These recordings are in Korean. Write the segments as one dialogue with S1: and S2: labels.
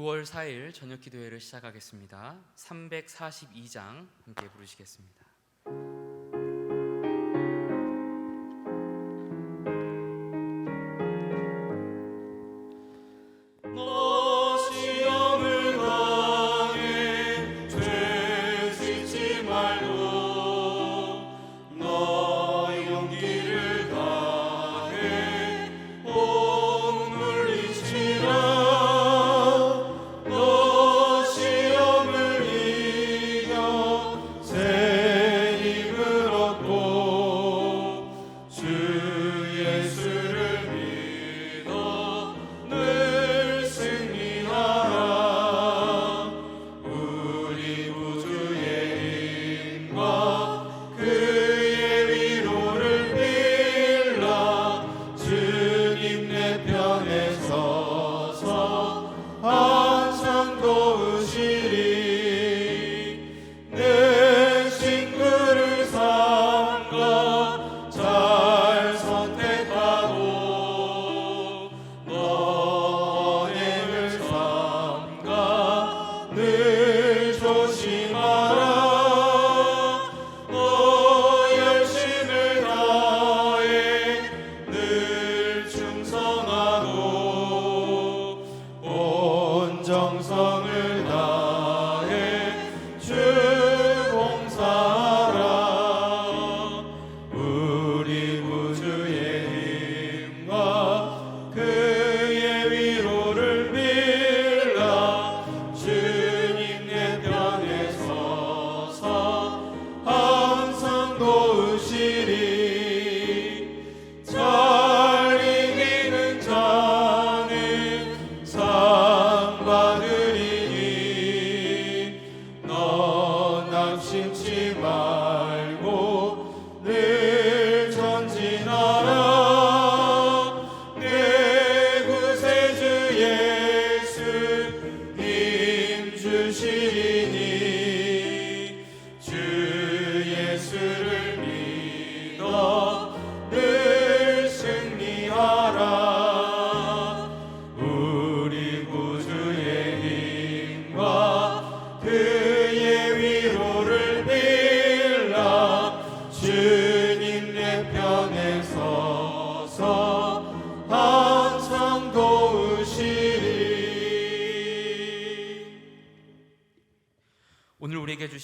S1: 9월 4일 저녁 기도회를 시작하겠습니다. 342장 함께 부르시겠습니다.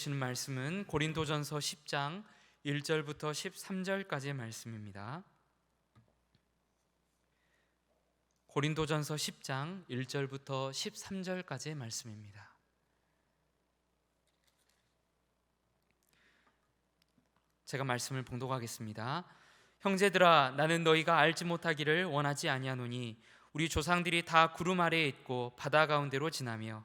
S1: 주시는 말씀은 고린도전서 10장 1절부터 13절까지의 말씀입니다. 고린도전서 10장 1절부터 13절까지의 말씀입니다. 제가 말씀을 봉독하겠습니다. 형제들아 나는 너희가 알지 못하기를 원하지 아니하노니 우리 조상들이 다 구름 아래에 있고 바다 가운데로 지나며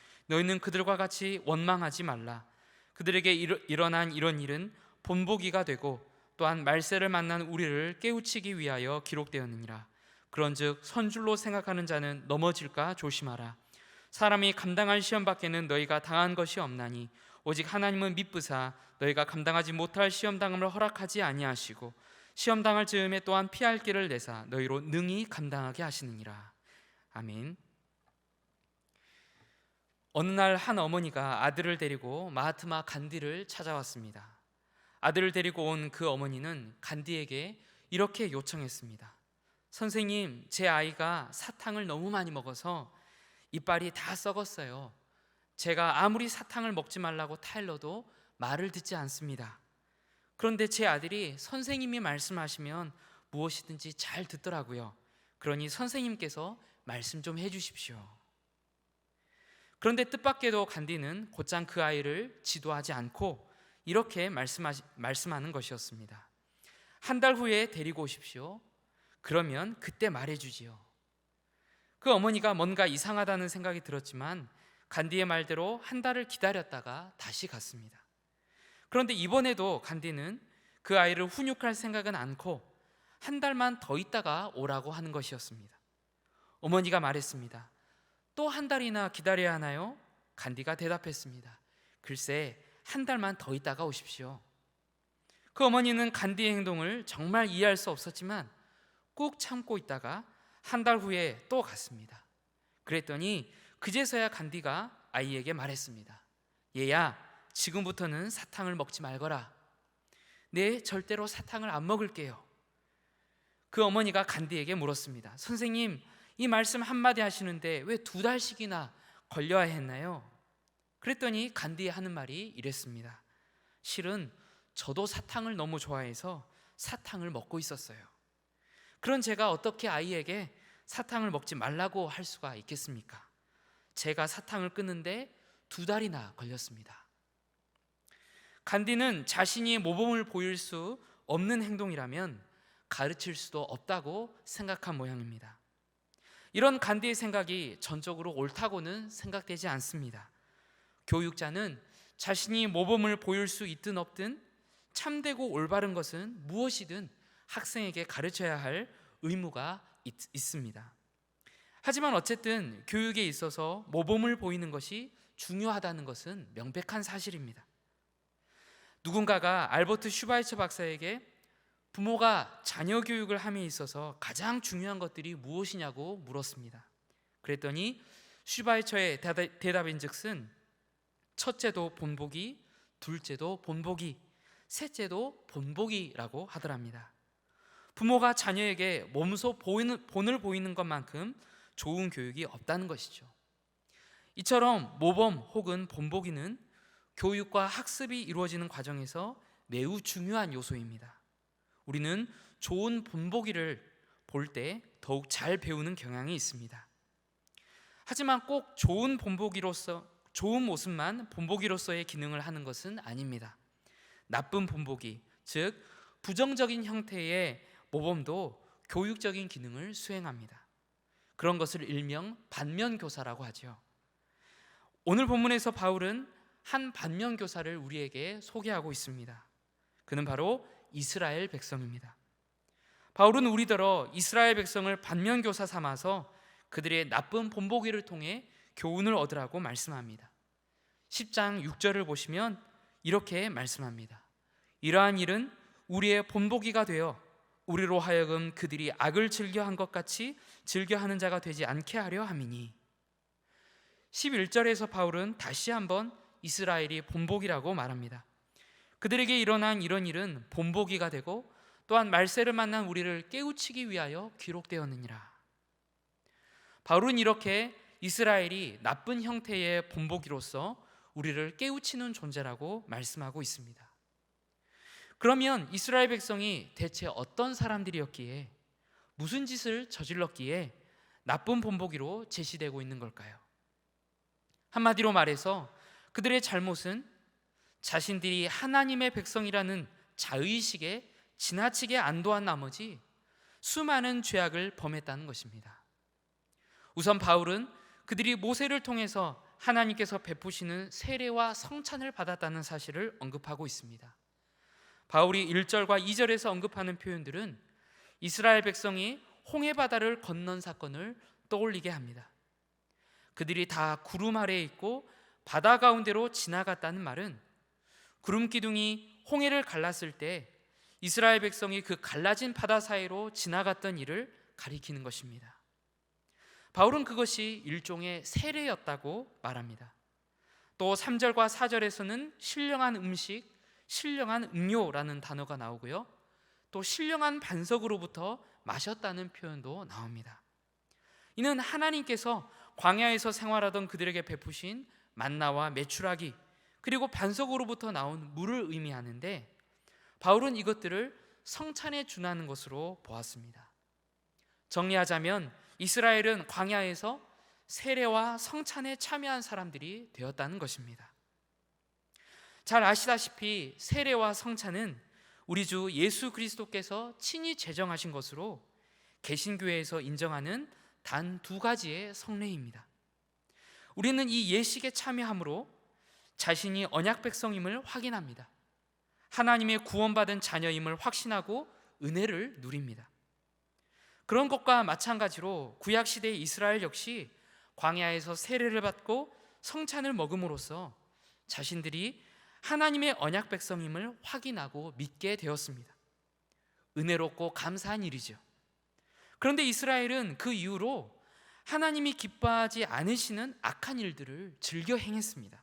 S1: 너희는 그들과 같이 원망하지 말라. 그들에게 일어, 일어난 이런 일은 본보기가 되고 또한 말세를 만난 우리를 깨우치기 위하여 기록되었느니라. 그런즉 선줄로 생각하는 자는 넘어질까 조심하라. 사람이 감당할 시험 밖에는 너희가 당한 것이 없나니 오직 하나님은 미쁘사 너희가 감당하지 못할 시험 당함을 허락하지 아니하시고 시험 당할 즈음에 또한 피할 길을 내사 너희로 능히 감당하게 하시느니라. 아멘. 어느 날 한 어머니가 아들을 데리고 마하트마 간디를 찾아왔습니다. 아들을 데리고 온 그 어머니는 간디에게 이렇게 요청했습니다. 선생님, 제 아이가 사탕을 너무 많이 먹어서 이빨이 다 썩었어요.
S2: 제가 아무리 사탕을 먹지 말라고 타일러도 말을 듣지 않습니다. 그런데 제 아들이 선생님이 말씀하시면 무엇이든지 잘 듣더라고요. 그러니 선생님께서 말씀 좀 해주십시오. 그런데 뜻밖에도 간디는 곧장 그 아이를 지도하지 않고 이렇게 말씀하시, 말씀하는 것이었습니다. 한 달 후에 데리고 오십시오. 그러면 그때 말해주지요. 그 어머니가 뭔가 이상하다는 생각이 들었지만 간디의 말대로 한 달을 기다렸다가 다시 갔습니다. 그런데 이번에도 간디는 그 아이를 훈육할 생각은 않고 한 달만 더 있다가 오라고 하는 것이었습니다. 어머니가 말했습니다. 또 한 달이나 기다려야 하나요? 간디가 대답했습니다. 글쎄, 한 달만 더 있다가 오십시오. 그 어머니는 간디의 행동을 정말 이해할 수 없었지만 꾹 참고 있다가 한 달 후에 또 갔습니다. 그랬더니 그제서야 간디가 아이에게 말했습니다. 얘야, 지금부터는 사탕을 먹지 말거라. 네, 절대로 사탕을 안 먹을게요. 그 어머니가 간디에게 물었습니다. 선생님, 이 말씀 한마디 하시는데 왜 두 달씩이나 걸려야 했나요? 그랬더니 간디에 하는 말이 이랬습니다. 실은 저도 사탕을 너무 좋아해서 사탕을 먹고 있었어요. 그런 제가 어떻게 아이에게 사탕을 먹지 말라고 할 수가 있겠습니까? 제가 사탕을 끊는데 두 달이나 걸렸습니다. 간디는 자신이 모범을 보일 수 없는 행동이라면 가르칠 수도 없다고 생각한 모양입니다. 이런 간디의 생각이 전적으로 옳다고는 생각되지 않습니다. 교육자는 자신이 모범을 보일 수 있든 없든 참되고 올바른 것은 무엇이든 학생에게 가르쳐야 할 의무가 있, 있습니다. 하지만 어쨌든 교육에 있어서 모범을 보이는 것이 중요하다는 것은 명백한 사실입니다. 누군가가 알버트 슈바이처 박사에게 부모가 자녀 교육을 함에 있어서 가장 중요한 것들이 무엇이냐고 물었습니다. 그랬더니 슈바이처의 대답인즉슨 첫째도 본보기, 둘째도 본보기, 셋째도 본보기라고 하더랍니다. 부모가 자녀에게 몸소 보이는, 본을 보이는 것만큼 좋은 교육이 없다는 것이죠. 이처럼 모범 혹은 본보기는 교육과 학습이 이루어지는 과정에서 매우 중요한 요소입니다. 우리는 좋은 본보기를 볼 때 더욱 잘 배우는 경향이 있습니다. 하지만 꼭 좋은 본보기로서 좋은 모습만 본보기로서의 기능을 하는 것은 아닙니다. 나쁜 본보기, 즉 부정적인 형태의 모범도 교육적인 기능을 수행합니다. 그런 것을 일명 반면 교사라고 하죠. 오늘 본문에서 바울은 한 반면 교사를 우리에게 소개하고 있습니다. 그는 바로 이스라엘 백성입니다. 바울은 우리더러 이스라엘 백성을 반면교사 삼아서 그들의 나쁜 본보기를 통해 교훈을 얻으라고 말씀합니다. 10장 6절을 보시면 이렇게 말씀합니다. 이러한 일은 우리의 본보기가 되어 우리로 하여금 그들이 악을 즐겨 한 것 같이 즐겨 하는 자가 되지 않게 하려 함이니 11절에서 바울은 다시 한번 이스라엘이 본보기라고 말합니다. 그들에게 일어난 이런 일은 본보기가 되고 또한 말세를 만난 우리를 깨우치기 위하여 기록되었느니라. 바울은 이렇게 이스라엘이 나쁜 형태의 본보기로서 우리를 깨우치는 존재라고 말씀하고 있습니다. 그러면 이스라엘 백성이 대체 어떤 사람들이었기에 무슨 짓을 저질렀기에 나쁜 본보기로 제시되고 있는 걸까요? 한마디로 말해서 그들의 잘못은 자신들이 하나님의 백성이라는 자의식에 지나치게 안도한 나머지 수많은 죄악을 범했다는 것입니다. 우선 바울은 그들이 모세를 통해서 하나님께서 베푸시는 세례와 성찬을 받았다는 사실을 언급하고 있습니다. 바울이 1절과 2절에서 언급하는 표현들은 이스라엘 백성이 홍해 바다를 건넌 사건을 떠올리게 합니다. 그들이 다 구름 아래에 있고 바다 가운데로 지나갔다는 말은 구름 기둥이 홍해를 갈랐을 때 이스라엘 백성이 그 갈라진 바다 사이로 지나갔던 일을 가리키는 것입니다. 바울은 그것이 일종의 세례였다고 말합니다. 또 3절과 4절에서는 신령한 음식, 신령한 음료라는 단어가 나오고요. 또 신령한 반석으로부터 마셨다는 표현도 나옵니다. 이는 하나님께서 광야에서 생활하던 그들에게 베푸신 만나와 메추라기 그리고 반석으로부터 나온 물을 의미하는데 바울은 이것들을 성찬에 준하는 것으로 보았습니다. 정리하자면 이스라엘은 광야에서 세례와 성찬에 참여한 사람들이 되었다는 것입니다. 잘 아시다시피 세례와 성찬은 우리 주 예수 그리스도께서 친히 제정하신 것으로 개신교회에서 인정하는 단 두 가지의 성례입니다. 우리는 이 예식에 참여함으로 자신이 언약 백성임을 확인합니다. 하나님의 구원받은 자녀임을 확신하고 은혜를 누립니다. 그런 것과 마찬가지로 구약 시대의 이스라엘 역시 광야에서 세례를 받고 성찬을 먹음으로써 자신들이 하나님의 언약 백성임을 확인하고 믿게 되었습니다. 은혜롭고 감사한 일이죠. 그런데 이스라엘은 그 이후로 하나님이 기뻐하지 않으시는 악한 일들을 즐겨 행했습니다.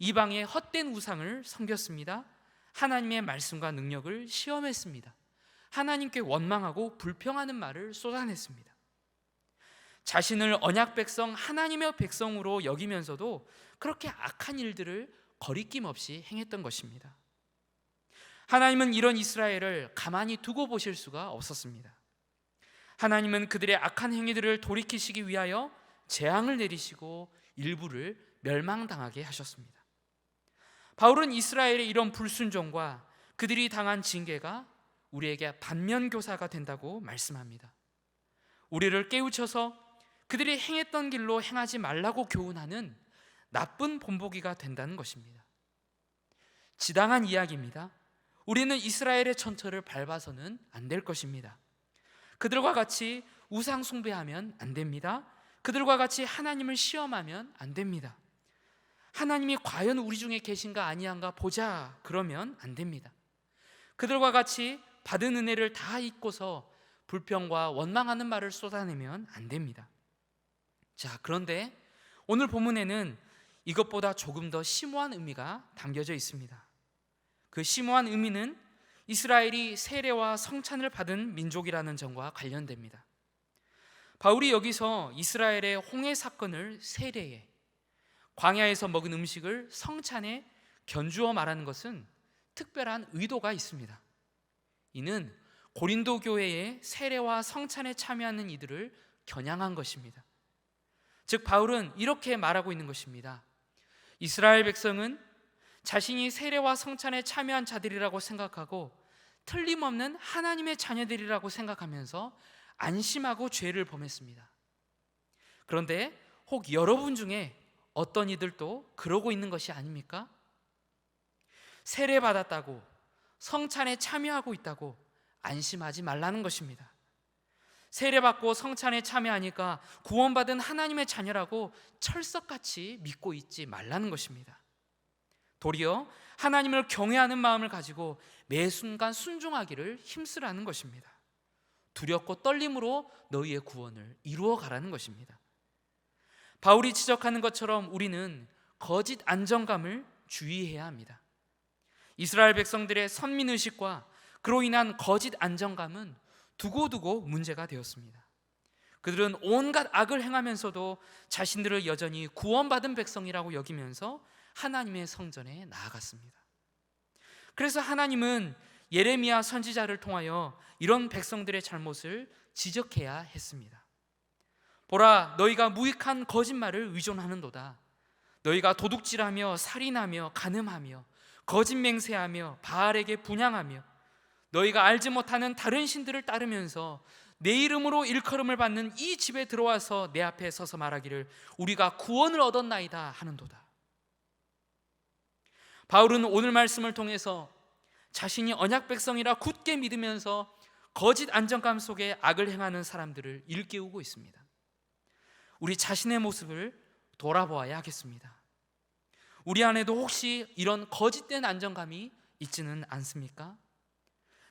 S2: 이방의 헛된 우상을 섬겼습니다. 하나님의 말씀과 능력을 시험했습니다. 하나님께 원망하고 불평하는 말을 쏟아냈습니다. 자신을 언약 백성 하나님의 백성으로 여기면서도 그렇게 악한 일들을 거리낌 없이 행했던 것입니다. 하나님은 이런 이스라엘을 가만히 두고 보실 수가 없었습니다. 하나님은 그들의 악한 행위들을 돌이키시기 위하여 재앙을 내리시고 일부를 멸망당하게 하셨습니다. 바울은 이스라엘의 이런 불순종과 그들이 당한 징계가 우리에게 반면 교사가 된다고 말씀합니다. 우리를 깨우쳐서 그들이 행했던 길로 행하지 말라고 교훈하는 나쁜 본보기가 된다는 것입니다. 지당한 이야기입니다. 우리는 이스라엘의 천처를 밟아서는 안 될 것입니다. 그들과 같이 우상 숭배하면 안 됩니다. 그들과 같이 하나님을 시험하면 안 됩니다. 하나님이 과연 우리 중에 계신가 아니한가 보자 그러면 안 됩니다. 그들과 같이 받은 은혜를 다 잊고서 불평과 원망하는 말을 쏟아내면 안 됩니다. 자, 그런데 오늘 본문에는 이것보다 조금 더 심오한 의미가 담겨져 있습니다. 그 심오한 의미는 이스라엘이 세례와 성찬을 받은 민족이라는 점과 관련됩니다. 바울이 여기서 이스라엘의 홍해 사건을 세례에 광야에서 먹은 음식을 성찬에 견주어 말하는 것은 특별한 의도가 있습니다. 이는 고린도 교회의 세례와 성찬에 참여하는 이들을 겨냥한 것입니다. 즉 바울은 이렇게 말하고 있는 것입니다. 이스라엘 백성은 자신이 세례와 성찬에 참여한 자들이라고 생각하고 틀림없는 하나님의 자녀들이라고 생각하면서 안심하고 죄를 범했습니다. 그런데 혹 여러분 중에 어떤 이들도 그러고 있는 것이 아닙니까? 세례 받았다고 성찬에 참여하고 있다고 안심하지 말라는 것입니다. 세례 받고 성찬에 참여하니까 구원받은 하나님의 자녀라고 철석같이 믿고 있지 말라는 것입니다. 도리어 하나님을 경외하는 마음을 가지고 매 순간 순종하기를 힘쓰라는 것입니다. 두렵고 떨림으로 너희의 구원을 이루어 가라는 것입니다. 바울이 지적하는 것처럼 우리는 거짓 안정감을 주의해야 합니다. 이스라엘 백성들의 선민 의식과 그로 인한 거짓 안정감은 두고두고 문제가 되었습니다. 그들은 온갖 악을 행하면서도 자신들을 여전히 구원받은 백성이라고 여기면서 하나님의 성전에 나아갔습니다. 그래서 하나님은 예레미야 선지자를 통하여 이런 백성들의 잘못을 지적해야 했습니다. 보라, 너희가 무익한 거짓말을 의존하는도다. 너희가 도둑질하며 살인하며 간음하며 거짓 맹세하며 바알에게 분양하며 너희가 알지 못하는 다른 신들을 따르면서 내 이름으로 일컬음을 받는 이 집에 들어와서 내 앞에 서서 말하기를 우리가 구원을 얻었나이다 하는도다. 바울은 오늘 말씀을 통해서 자신이 언약 백성이라 굳게 믿으면서 거짓 안정감 속에 악을 행하는 사람들을 일깨우고 있습니다. 우리 자신의 모습을 돌아보아야 하겠습니다. 우리 안에도 혹시 이런 거짓된 안정감이 있지는 않습니까?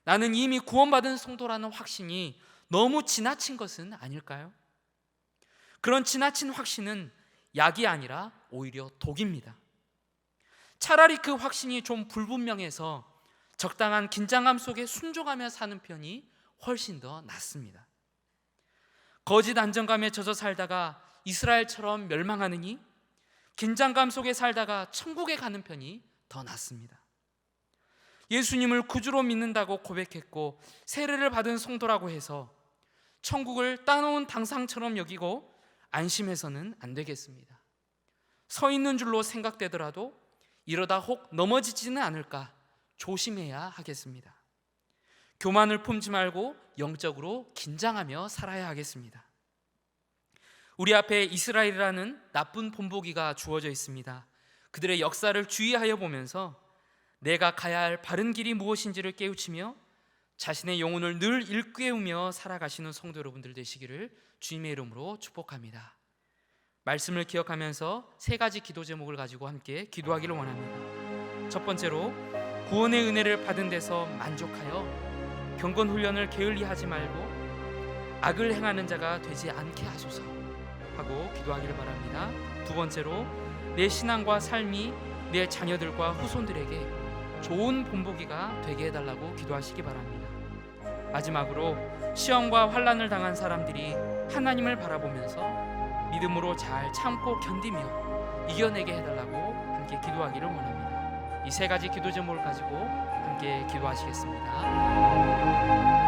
S2: 나는 이미 구원받은 성도라는 확신이 너무 지나친 것은 아닐까요? 그런 지나친 확신은 약이 아니라 오히려 독입니다. 차라리 그 확신이 좀 불분명해서 적당한 긴장감 속에 순종하며 사는 편이 훨씬 더 낫습니다. 거짓 안정감에 젖어 살다가 이스라엘처럼 멸망하느니 긴장감 속에 살다가 천국에 가는 편이 더 낫습니다. 예수님을 구주로 믿는다고 고백했고 세례를 받은 성도라고 해서 천국을 따놓은 당상처럼 여기고 안심해서는 안 되겠습니다. 서 있는 줄로 생각되더라도 이러다 혹 넘어지지는 않을까 조심해야 하겠습니다. 교만을 품지 말고 영적으로 긴장하며 살아야 하겠습니다. 우리 앞에 이스라엘이라는 나쁜 본보기가 주어져 있습니다. 그들의 역사를 주의하여 보면서 내가 가야 할 바른 길이 무엇인지를 깨우치며 자신의 영혼을 늘 일깨우며 살아가시는 성도 여러분들 되시기를 주님의 이름으로 축복합니다. 말씀을 기억하면서 세 가지 기도 제목을 가지고 함께 기도하기를 원합니다. 첫 번째로 구원의 은혜를 받은 데서 만족하여 경건 훈련을 게을리 하지 말고 악을 행하는 자가 되지 않게 하소서 하고 기도하기를 바랍니다. 두 번째로 내 신앙과 삶이 내 자녀들과 후손들에게 좋은 본보기가 되게 해달라고 기도하시기 바랍니다. 마지막으로 시험과 환란을 당한 사람들이 하나님을 바라보면서 믿음으로 잘 참고 견디며 이겨내게 해달라고 함께 기도하기를 원합니다. 이 세 가지 기도 제목을 가지고 함께 기도하시겠습니다.